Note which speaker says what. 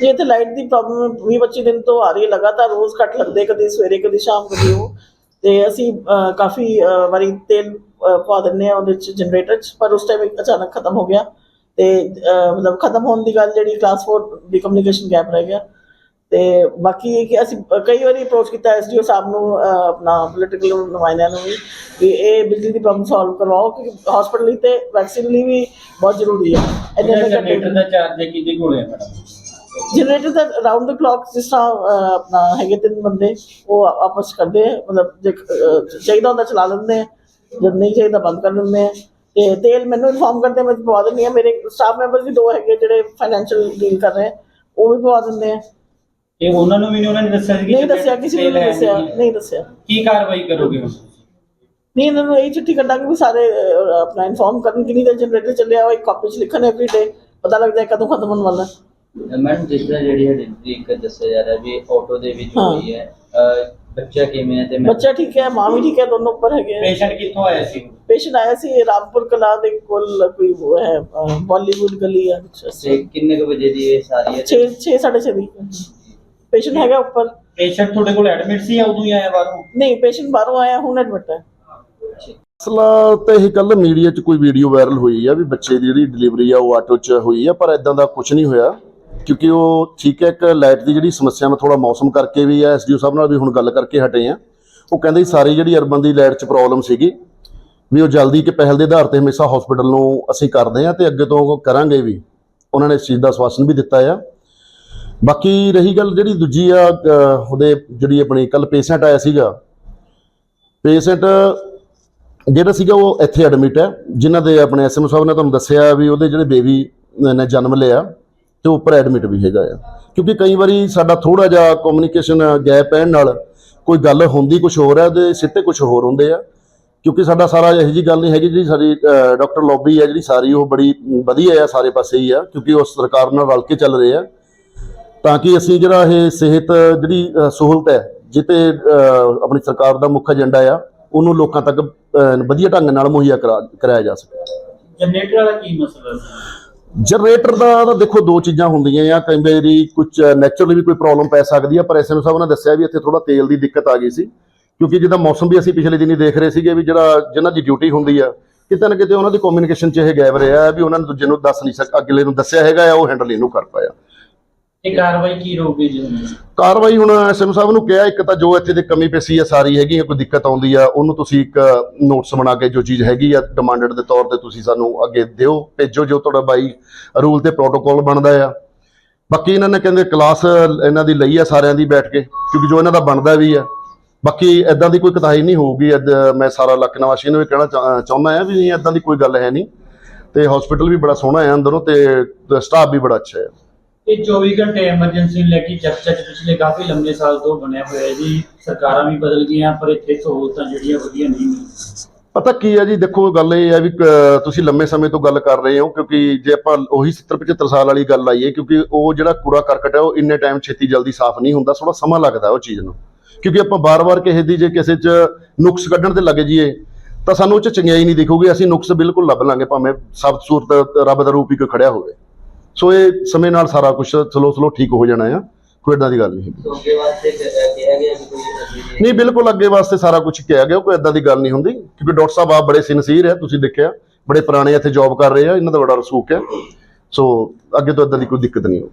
Speaker 1: ਜੇ ਤੇ ਲਾਈਟ ਦੀ ਪ੍ਰੋਬਲਮ 20 25 ਦਿਨ ਤੋਂ ਆ ਰਹੀ ਹੈ ਲਗਾਤਾਰ ਰੋਜ਼ ਕੱਟ ਲੱਗਦੇ ਕਦੀ ਸਵੇਰੇ ਕਦੀ ਸ਼ਾਮ ਕਦੀ ਉਹ। ਤੇ ਅਸੀਂ ਕਾਫੀ ਵਾਰੀ ਤੇਲ ਪਵਾ ਦਿੰਦੇ ਆ ਉਹਦੇ ਚ ਜਨਰੇਟਰ ਚ ਪਰ ਉਸ ਟਾਈਮ ਅਚਾਨਕ ਖਤਮ ਹੋ ਗਿਆ। ਤੇ ਮਤਲਬ ਖਤਮ ਹੋਣ ਦੀ ਗੱਲ ਜਿਹੜੀ ਕਲਾਸ 4 ਦੀ ਕਮਿਊਨੀਕੇਸ਼ਨ ਗੈਪ ਰਹਿ ਗਿਆ। ਤੇ ਬਾਕੀ ਇਹ ਕਿ ਅਸੀਂ ਕਈ ਵਾਰੀ ਅਪਰੋਚ ਕੀਤਾ ਐਸਡੀਓ ਸਾਹਿਬ ਨੂੰ ਆਪਣਾ ਪੋਲੀਟੀਕਲ ਨੁਮਾਇੰਦਿਆਂ ਨੂੰ ਵੀ ਵੀ ਇਹ ਬਿਜਲੀ ਦੀ ਪ੍ਰੋਬਲਮ ਸੋਲਵ ਕਰਵਾਓ ਕਿਉਂਕਿ ਹਸਪੀਟਲ ਲਈ ਤੇ ਵੈਕਸੀਨ ਲਈ ਵੀ ਬਹੁਤ ਜ਼ਰੂਰੀ ਹੈ।
Speaker 2: ਜਨਰੇਟਰ
Speaker 1: ਘੰਟੇ
Speaker 2: ਦਾ ਚਾਰਜ ਕਿਹਦੇ ਕੋਲ ਹੈ ਮੈਡਮ?
Speaker 1: ਜਨਰੇਟਰ ਦਾ ਰਾਉਂਡ ਦ ਕਲੌਕ ਜਿਸ ਤਰ੍ਹਾਂ ਆਪਣਾ ਹੈਗੇ ਤਿੰਨ ਬੰਦੇ ਉਹ ਆ- ਆਪਸ 'ਚ ਕਰਦੇ ਆ ਮਤਲਬ ਜੇ ਚਾਹੀਦਾ ਹੁੰਦਾ ਚਲਾ ਲੈਂਦੇ ਆ ਜਦ ਨਹੀਂ ਚਾਹੀਦਾ ਬੰਦ ਕਰ ਦਿੰਦੇ ਆ। ਤੇ ਤੇਲ ਮੈਨੂੰ ਇਨਫਾਰਮ ਕਰਦੇ ਆ, ਮੈਂ ਪਵਾ ਦਿੰਦੀ ਆ ਮੇਰੇ ਸਟਾਫ ਮੈਂਬਰ ਵੀ ਦੋ ਹੈਗੇ ਜਿਹੜੇ ਫਾਈਨੈਂਸ਼ੀਅਲ ਡੀਲ ਕਰ ਰਹੇ ਆ ਉਹ ਵੀ ਪਵਾ ਦਿੰਦੇ ਆ।
Speaker 2: ਇਹ ਉਹਨਾਂ ਨੂੰ ਵੀ ਨਹੀਂ ਉਹਨਾਂ ਨੇ ਦੱਸਿਆ ਸੀ ਕਿ
Speaker 1: ਨਹੀਂ ਦੱਸਿਆ ਕਿਸੇ ਨੂੰ ਨਹੀਂ ਦੱਸਿਆ
Speaker 2: ਨਹੀਂ
Speaker 1: ਦੱਸਿਆ।
Speaker 2: ਕੀ ਕਾਰਵਾਈ ਕਰੋਗੇ ਹੁਣ?
Speaker 1: ਨਹੀਂ ਇਹਨਾਂ ਨੂੰ ਇਹ ਚਿੱਠੀ ਕੱਢਾਂਗੇ ਵੀ ਸਾਰੇ ਅਹ, ਆਪਣਾ ਇਨਫਾਰਮ ਕਰਨ ਕਿ ਨਹੀਂ ਤਾਂ ਜਨਰੇਟਰ ਚੱਲਿਆ ਉਹ ਇੱਕ ਕਾਪੀ 'ਚ ਲਿਖਣ ਐਵਰੀ ਡੇ ਪਤਾ ਲੱਗ ਜਾਏ ਕਦੋਂ ਖਤਮ ਹੋਣ ਵਾਲਾ। ਹੈ।
Speaker 3: ਮੈਡਮ ਜਿਸ ਤਰ੍ਹਾਂ ਜਿਹੜੀ ਹੈ ਡਿਲੀਵਰੀ ਇੱਕ ਦੱਸਿਆ ਜਾ ਰਿਹਾ ਵੀ ਆਟੋ ਦੇ ਵਿੱਚ
Speaker 1: ਹਾਂ।
Speaker 3: ਹੋਈ ਹੈ ਅਹ ਬੱਚਾ ਕਿਵੇਂ ਹੈ ਤੇ ਮੈਂ
Speaker 1: ਬੱਚਾ ਠੀਕ ਹੈ ਮਾਂ ਵੀ ਠੀਕ ਹੈ ਦੋਨੋਂ ਉੱਪਰ ਹੈਗੇ ਆ।
Speaker 2: ਪੇਸ਼ੈਂਟ ਕਿੱਥੋਂ ਆਇਆ ਸੀ?
Speaker 1: ਪੇਸ਼ੈਂਟ ਆਇਆ ਸੀ ਰਾਮਪੁਰ ਕਲਾ ਦੇ ਕੋਲ ਕੋਈ ਉਹ ਹੈ ਬਾਲੀਵੁੱਡ ਗਲੀ ਆ
Speaker 3: ਤੇ ਕਿੰਨੇ ਕੁ ਵਜੇ ਦੀ ਇਹ ਸਾਰੀ ਹੈ?
Speaker 1: 6 6 6:30 ਦੀ। ਪੇਸ਼ੈਂਟ ਹੈਗਾ ਉੱਪਰ।
Speaker 2: ਪੇਸ਼ੈਂਟ ਤੁਹਾਡੇ ਕੋਲ ਐਡਮਿਟ ਸੀ ਜਾਂ ਉਦੋਂ ਹੀ ਆਇਆ ਬਾਹਰੋਂ?
Speaker 1: ਨਹੀਂ ਪੇਸ਼ੈਂਟ ਬਾਹਰੋਂ ਆਇਆ ਹੁਣ ਐਡਮਿਟ ਹੈ।
Speaker 4: ਮਸਲਾ ਤਾਂ ਇਹ ਕੱਲ ਮੀਡੀਆ 'ਚ ਕੋਈ ਵੀਡੀਓ ਵਾਇਰਲ ਹੋਈ ਆ ਵੀ ਬੱਚੇ ਦੀ ਜਿਹੜੀ ਡਿਲੀਵਰੀ ਆ ਉਹ ਆਟੋ 'ਚ ਹੋਈ ਆ ਪਰ ਇਦਾਂ ਦਾ ਕੁਝ ਨਹੀਂ ਹੋਇਆ। ਕਿਉਂਕਿ ਉਹ ਠੀਕ ਹੈ, ਇੱਕ ਲਾਈਟ ਦੀ ਜਿਹੜੀ ਸਮੱਸਿਆ ਮੈਂ ਥੋੜਾ ਮੌਸਮ ਕਰਕੇ ਵੀ ਆ ਐਸਡੀਓ ਸਾਹਿਬ ਨਾਲ ਵੀ ਹੁਣ ਗੱਲ ਕਰਕੇ ਹਟੇ ਆ ਉਹ ਕਹਿੰਦੇ ਸਾਰੀ ਜਿਹੜੀ ਅਰਬਨ ਦੀ ਲਾਈਟ 'ਚ ਪ੍ਰੋਬਲਮ ਸੀਗੀ ਵੀ ਉਹ ਜਲਦੀ ਕਿ ਪਹਿਲ ਦੇ ਆਧਾਰ ਤੇ ਹਮੇਸ਼ਾ ਹਸਪੀਟਲ ਨੂੰ ਅਸੀਂ ਕਰਦੇ ਆ ਤੇ ਅੱਗੇ ਤੋਂ ਕਰਾਂਗੇ ਵੀ। ਉਹਨਾਂ ਨੇ ਇਸ ਚੀਜ਼ ਦਾ ਸਵਾਸਨ ਵੀ ਦਿੱਤਾ ਆ। ਬਾਕੀ ਰਹੀ ਗੱਲ ਜਿਹੜੀ ਦੂਜੀ ਆ ਉਹਦੇ ਜਿਹੜੀ ਆਪਣੀ ਕੱਲ ਪੇਸ਼ੈਂਟ ਆਇਆ ਸੀਗਾ। ਪੇਸ਼ੈਂਟ ਜਿਹੜਾ ਸੀਗਾ ਉਹ ਇੱਥੇ ਐਡਮਿਟ ਹੈ, ਜਿਨ੍ਹਾਂ ਦੇ ਆਪਣੇ ਐਸਐਮਓ ਸਾਹਿਬ ਨੇ ਤੁਹਾਨੂੰ ਦੱਸਿਆ ਵੀ ਉਹਦੇ ਜਿਹੜੇ ਬੇਬੀ ਨੇ ਜਨਮ ਲਿਆ। ਤੇ ਉੱਪਰ ਐਡਮਿਟ ਵੀ ਹੈਗਾ ਆ। ਕਿਉਂਕਿ ਕਈ ਵਾਰੀ ਸਾਡਾ ਥੋੜਾ ਜਿਹਾ ਕਮਿਊਨੀਕੇਸ਼ਨ ਗੈਪ ਪੈਣ ਨਾਲ ਕੋਈ ਗੱਲ ਹੁੰਦੀ ਕੁਝ ਹੋਰ ਹੈ ਤੇ ਸਿੱਟੇ ਕੁਝ ਹੋਰ ਹੁੰਦੇ ਆ। ਕਿਉਂਕਿ ਸਾਡਾ ਸਾਰਾ ਇਹੋ ਜੀ ਗੱਲ ਨਹੀਂ ਹੈਗੀ ਜਿਹੜੀ ਸਾਡੀ ਡਾਕਟਰ ਲੌਬੀ ਹੈ ਜਿਹੜੀ ਸਾਰੀ ਉਹ ਬੜੀ ਵਧੀਆ ਆ, ਸਾਰੇ ਪਾਸੇ ਹੀ ਆ, ਕਿਉਂਕਿ ਉਹ ਸਰਕਾਰ ਨਾਲ ਰਲ ਕੇ ਚੱਲ ਰਹੇ ਆ। ਤਾਂ ਕਿ ਅਸੀਂ ਜਿਹੜਾ ਇਹ ਸਿਹਤ ਜਿਹੜੀ ਸਹੂਲਤ ਹੈ, ਜਿੱਤੇ ਆਪਣੀ ਸਰਕਾਰ ਦਾ ਮੁੱਖ ਏਜੰਡਾ ਆ, ਉਹਨੂੰ ਲੋਕਾਂ ਤੱਕ ਵਧੀਆ ਢੰਗ ਨਾਲ ਮੁਹੱਈਆ ਕਰਾ- ਕਰਾਇਆ ਜਾ ਸਕੇ।
Speaker 2: ਜਨਰੇਟਰ ਵਾਲਾ ਕੀ ਮਸਲਾ ਸੀ?
Speaker 4: ਜਨਰੇਟਰ ਦਾ ਤਾਂ ਦੇਖੋ ਦੋ ਚੀਜ਼ਾਂ ਹੁੰਦੀਆਂ ਆ। ਕਈ ਵਾਰੀ ਕੁਝ ਨੈਚੁਰਲੀ ਵੀ ਕੋਈ ਪ੍ਰੋਬਲਮ ਪੈ ਸਕਦੀ ਆ, ਪਰ ਐਸਐਮ ਸਾਹਿਬ ਨੇ ਦੱਸਿਆ ਵੀ ਇੱਥੇ ਥੋੜਾ ਤੇਲ ਦੀ ਦਿੱਕਤ ਆ ਗਈ ਸੀ। ਕਿਉਂਕਿ ਜਿੱਦਾਂ ਮੌਸਮ ਵੀ ਅਸੀਂ ਪਿਛਲੇ ਦਿਨੀ ਦੇਖ ਰਹੇ ਸੀਗੇ ਵੀ ਜਿਹੜਾ ਜਿਨ੍ਹਾਂ ਦੀ ਡਿਊਟੀ ਹੁੰਦੀ ਆ, ਕਿਤੇ ਨਾ ਕਿਤੇ ਉਹਨਾਂ ਦੀ ਕਮਿਊਨੀਕੇਸ਼ਨ 'ਚ ਇਹ ਗੈਪ ਰਿਹਾ ਵੀ ਉਹਨਾਂ ਨੇ ਦੂਜੇ ਨੂੰ ਦੱਸ ਨਹੀਂ ਸਕ, ਅਗਲੇ ਨੂੰ ਦੱਸਿਆ ਹੈਗਾ ਆ, ਉਹ ਹੈਂਡਲ ਇਹਨੂੰ ਕਰ ਪਾਇਆ।
Speaker 2: ਇਹ ਕਾਰਵਾਈ ਕੀ ਰਹੂਗੀ ਜੀ
Speaker 4: ਕਾਰਵਾਈ ਹੁਣ ਐਸਐਮ ਸਾਹਿਬ ਨੂੰ ਕਿਹਾ, ਇੱਕ ਤਾਂ ਜੋ ਇੱਥੇ ਦੀ ਕਮੀ ਪੇਸ਼ੀ ਆ ਸਾਰੀ ਹੈਗੀ ਆ ਕੋਈ ਦਿੱਕਤ ਆਉਂਦੀ ਆ, ਉਹਨੂੰ ਤੁਸੀਂ ਇੱਕ ਨੋਟਸ ਬਣਾ ਕੇ ਜੋ ਚੀਜ਼ ਹੈਗੀ ਆ ਡਿਮਾਂਡਡ ਦੇ ਤੌਰ ਤੇ ਤੁਸੀਂ ਸਾਨੂੰ ਅੱਗੇ ਦਿਓ, ਭੇਜੋ ਜੋ ਤੁਹਾਡਾ ਬਾਈ ਰੂਲ ਤੇ ਪ੍ਰੋਟੋਕਾਲ ਬਣਦਾ ਆ। ਬਾਕੀ ਇਹਨਾਂ ਨੇ ਕਹਿੰਦੇ ਕਲਾਸ ਇਹਨਾਂ ਦੀ ਲਈ ਆ, ਸਾਰਿਆਂ ਦੀ ਬੈਠ ਕੇ, ਕਿਉਂਕਿ ਜੋ ਇਹਨਾਂ ਦਾ ਬਣਦਾ ਵੀ ਆ। ਬਾਕੀ ਐਦਾਂ ਦੀ ਕੋਈ ਕਤਾਈ ਨਹੀਂ ਹੋਊਗੀ ਮੈਂ ਸਾਰਾ ਲੱਕ ਨਿਵਾਸੀ ਨੂੰ ਵੀ ਕਹਿਣਾ ਚਾ- ਚਾਹੁੰਦਾ ਆ ਵੀ ਨਹੀਂ ਐਦਾਂ ਦੀ ਕੋਈ ਗੱਲ ਹੈ ਨਹੀਂ। ਤੇ ਹਸਪੀਟਲ ਵੀ ਬੜਾ ਸੋਹਣਾ ਹੈ ਅੰਦਰੋਂ, ਤੇ ਸਟਾਫ ਵੀ ਬੜਾ ਅੱਛਾ ਹੈ
Speaker 2: ਇਹ 24 ਘੰਟੇ ਐਮਰਜੈਂਸੀ ਨੂੰ ਲੈ ਕੇ ਚਰਚਾ ਪਿਛਲੇ ਕਾਫੀ ਲੰਬੇ ਸਾਲ ਤੋਂ ਬਣਿਆ ਹੋਇਆ ਹੈ ਜੀ। ਸਰਕਾਰਾਂ ਵੀ ਬਦਲ ਗਈਆਂ, ਪਰ ਇੱਥੇ ਸਹੂਲਤਾਂ ਜਿਹੜੀਆਂ ਵਧੀਆ ਨਹੀਂ ਮਿਲੀਆਂ
Speaker 4: ਪਤਾ ਕੀ ਹੈ ਜੀ, ਦੇਖੋ ਗੱਲ ਇਹ ਹੈ ਵੀ ਤੁਸੀਂ ਲੰਮੇ ਸਮੇਂ ਤੋਂ ਗੱਲ ਕਰ ਰਹੇ ਹੋ, ਕਿਉਂਕਿ ਜੇ ਆਪਾਂ ਉਹੀ 70 75 ਸਾਲ ਵਾਲੀ ਗੱਲ ਆਈਏ ਕਿਉਂਕਿ ਉਹ ਜਿਹੜਾ ਕੂੜਾ ਕਰਕਟ ਹੈ, ਉਹ ਇੰਨੇ ਟਾਈਮ ਛੇਤੀ ਜਲਦੀ ਸਾਫ਼ ਨਹੀਂ ਹੁੰਦਾ ਥੋੜਾ ਸਮਾਂ ਲੱਗਦਾ ਉਹ ਚੀਜ਼ ਨੂੰ। ਕਿਉਂਕਿ ਆਪਾਂ ਬਾਰ-ਬਾਰ ਕਿਸੇ ਦੀ ਜੇ ਕਿਸੇ 'ਚ ਨੁਕਸ ਕੱਢਣ ਤੇ ਲੱਗ ਜਾਈਏ, ਤਾਂ ਸਾਨੂੰ ਉਹ 'ਚ ਚੰਗਿਆਈ ਨਹੀਂ ਦਿਖੂਗੀ, ਅਸੀਂ ਨੁਕਸ ਬਿਲਕੁਲ ਲੱਭ ਲਾਂਗੇ, ਭਾਵੇਂ ਸਭ ਸੂਰਤ ਰੱਬ ਦਾ ਰੂਪ ਹੀ ਕੋਈ ਖੜਿਆ ਹੋਵੇ। ਸੋ ਇਹ ਸਮੇਂ ਨਾਲ ਸਾਰਾ ਕੁਝ ਸਲੋ ਸਲੋ ਠੀਕ ਹੋ ਜਾਣਾ ਆ। ਕੋਈ ਏਦਾਂ ਦੀ ਗੱਲ ਨਹੀਂ
Speaker 3: ਅੱਗੇ ਵਾਸਤੇ ਕਿਹਾ ਗਿਆ ਕੋਈ
Speaker 4: ਨਹੀਂ ਬਿਲਕੁਲ ਅੱਗੇ ਵਾਸਤੇ ਸਾਰਾ ਕੁਝ ਕਿਹਾ ਗਿਆ ਕੋਈ ਏਦਾਂ ਦੀ ਗੱਲ ਨਹੀਂ ਹੁੰਦੀ। ਕਿਉਂਕਿ ਡਾਕਟਰ ਸਾਹਿਬ ਆਪ ਬੜੇ ਸਿਨਸੀਅਰ ਹੈ ਤੁਸੀਂ ਦੇਖਿਆ। ਬੜੇ ਪੁਰਾਣੇ ਇੱਥੇ ਜੌਬ ਕਰ ਰਹੇ ਆ ਇਹਨਾਂ ਦਾ ਬੜਾ ਰਸੂਖ ਹੈ ਸੋ ਅੱਗੇ ਤੋਂ ਏਦਾਂ ਦੀ ਕੋਈ ਦਿੱਕਤ ਨਹੀਂ ਹੋਊ।